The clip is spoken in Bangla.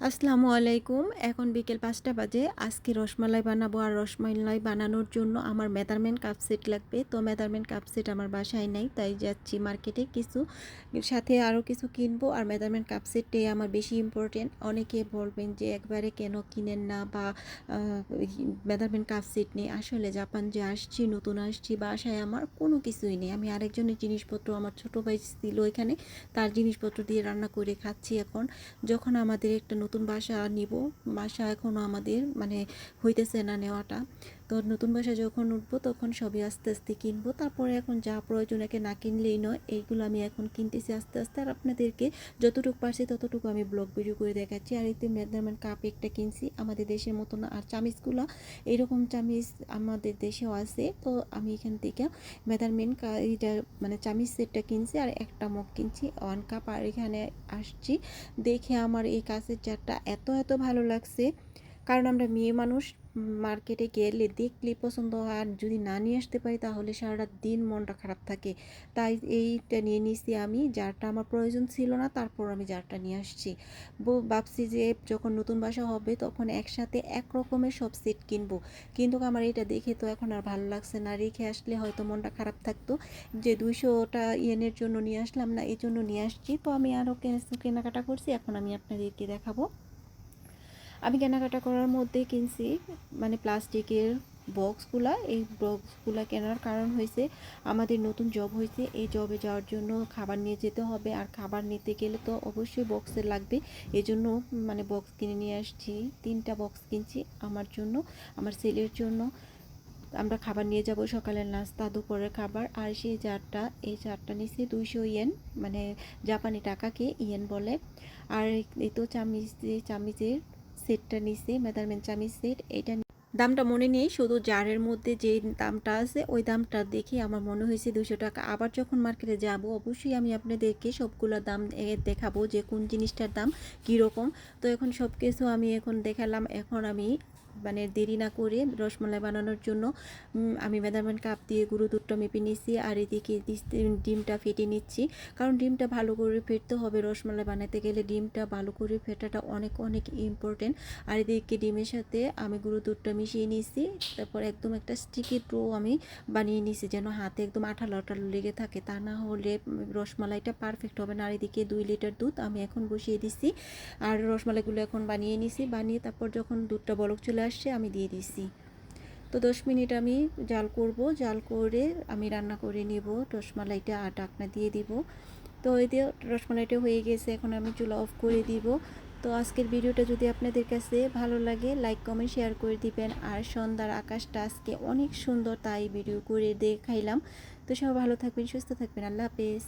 আসসালামু আলাইকুম। এখন বিকেল পাঁচটা বাজে। আজকে রসমালাই বানাবো আর রসমালাই বানানোর জন্য আমার মেজারমেন্ট কাপ সেট লাগবে। তো মেজারমেন্ট কাপ সেট আমার বাসায় নাই, তাই যাচ্ছি মার্কেটে কিছু, সাথে আরও কিছু কিনবো। আর মেজারমেন্ট কাপ সেটটাই আমার বেশি ইম্পর্টেন্ট অনেকে বলবেন যে একবারে কেন কিনেন না বা মেজারমেন্ট কাপ সেট নেই। আসলে জাপান যে আসছি, নতুন আসছি, বাসায় আমার কোনো কিছুই নেই। আমি আরেকজনের জিনিসপত্র, আমার ছোটো ভাই ছিল এখানে, তার জিনিসপত্র দিয়ে রান্না করে খাচ্ছি এখন। যখন আমাদের একটা নতুন বাসা নিব। বাসা এখনও আমাদের মানে হইতেছে না নেওয়াটা। তো নতুন বাসা যখন উঠবো, তখন সবই আস্তে আস্তে কিনবো। তারপরে এখন যা প্রয়োজন একে না কিনলেই নয়, এইগুলো আমি এখন কিনতেছি আস্তে আস্তে। আর আপনাদেরকে যতটুকু পারছি ততটুকু আমি ব্লগ ভিডিও করে দেখাচ্ছি। আর এতে মেজারমেন্ট কাপ একটা কিনছি, আমাদের দেশের মতো না, আর চামিচগুলো, এইরকম চামিচ আমাদের দেশেও আছে। তো আমি এখান থেকে মেজারমেন্ট এইটা মানে চামিচ সেটটা কিনছি, আর একটা মগ কিনছি, ওয়ান কাপ। আর এখানে আসছি, দেখে আমার এই কাছের চারটা এত এত ভালো লাগছে। কারণ আমরা মেয়ে মানুষ মার্কেটে গেলে দেখলে পছন্দ হয় আর যদি না নিয়ে আসতে পারি তাহলে সারাটা দিন মনটা খারাপ থাকে। তাই এইটা নিয়ে নিয়েছি আমি, যারটা আমার প্রয়োজন ছিল না তারপর আমি যারটা নিয়ে আসছি। ভাবছি যে যখন নতুন বাসা হবে তখন একসাথে এক রকমের সব সেট কিনবো। কিন্তু আমার এটা দেখে তো এখন আর ভালো লাগছে না। রেখে আসলে হয়তো মনটা খারাপ থাকতো যে দুইশোটা ইয়েনের জন্য নিয়ে আসলাম না, এই জন্য নিয়ে আসছি। তো আমি আরও কেনাকাটা করছি। এখন আমি আপনাদেরকে দেখাবো। আমি কেনাকাটা করার মধ্যে কিনছি মানে প্লাস্টিকের বক্সগুলা। এই বক্সগুলা কেনার কারণ হয়েছে, আমাদের নতুন জব হয়েছে। এই জবে যাওয়ার জন্য খাবার নিয়ে যেতে হবে। আর খাবার নিতে গেলে তো অবশ্যই বক্সের লাগবে। এজন্য মানে বক্স কিনে নিয়ে আসছি। তিনটা বক্স কিনছি আমার জন্য, আমার ছেলের জন্য। আমরা খাবার নিয়ে যাব সকালের নাস্তা, দুপুরের খাবার। আর সেই জারটা এই জারটা নিচ্ছে দুইশো ইয়েন মানে জাপানি টাকাকে ইয়েন বলে। আর এই তো চামিচ চামিচের সেটটা নিছি মেজারমেন্ট চামিচ সেট এটা দামটা মনে নেই, শুধু জারের মধ্যে যে দামটা আছে, ওই দামটা দেখে আমার মনে হয়েছে দুশো টাকা। আবার যখন মার্কেটে যাব, অবশ্যই আমি আপনাদেরকে সবগুলো দাম দেখাবো যে কোন জিনিসটার দাম কীরকম। তো এখন সব কিছু আমি এখন দেখালাম, এখন আমি মানে দেরি না করে রসমালাই বানানোর জন্য আমি মেজারমেন্ট কাপ দিয়ে গুঁড়ো দুধটা মেপে নিচ্ছি আর এদিকে ডিমটা ফেটে নিচ্ছি। কারণ ডিমটা ভালো করে ফেটতে হবে রসমালাই বানাতে গেলে ডিমটা ভালো করে ফেটাটা অনেক অনেক ইম্পর্টেন্ট আর এদিকে ডিমের সাথে আমি গুঁড়ো দুধটা মিশিয়ে নিচ্ছি তারপর একদম একটা স্টিকি ডো আমি বানিয়ে নিছি যেন হাতে একদম আঠালো আঠালো লেগে থাকে। তা না হলে রসমালাইটা পারফেক্ট হবে না। আর এদিকে দুই লিটার দুধ আমি এখন বসিয়ে দিচ্ছি আর রসমালাইগুলো এখন বানিয়ে নিছি বানিয়ে তারপর যখন দুধটা বলক চলে আসছে, আমি দিয়ে দিছি। তো দশ মিনিট আমি জাল করব। জাল করে আমি রান্না করে নিব। রসমালাইটা আর ডাকনা দিয়ে দিব। তো ওই দিয়ে রসমালাইটা হয়ে গেছে, এখন আমি চুলা অফ করে দিব। তো আজকের ভিডিওটা যদি আপনাদের কাছে ভালো লাগে, লাইক, কমেন্ট, শেয়ার করে দিবেন। আর সন্ধ্যার আকাশটা আজকে অনেক সুন্দর, তাই ভিডিও করে দেখাইলাম। তো সবাই ভালো থাকবেন, সুস্থ থাকবেন। আল্লাহ হাফেজ।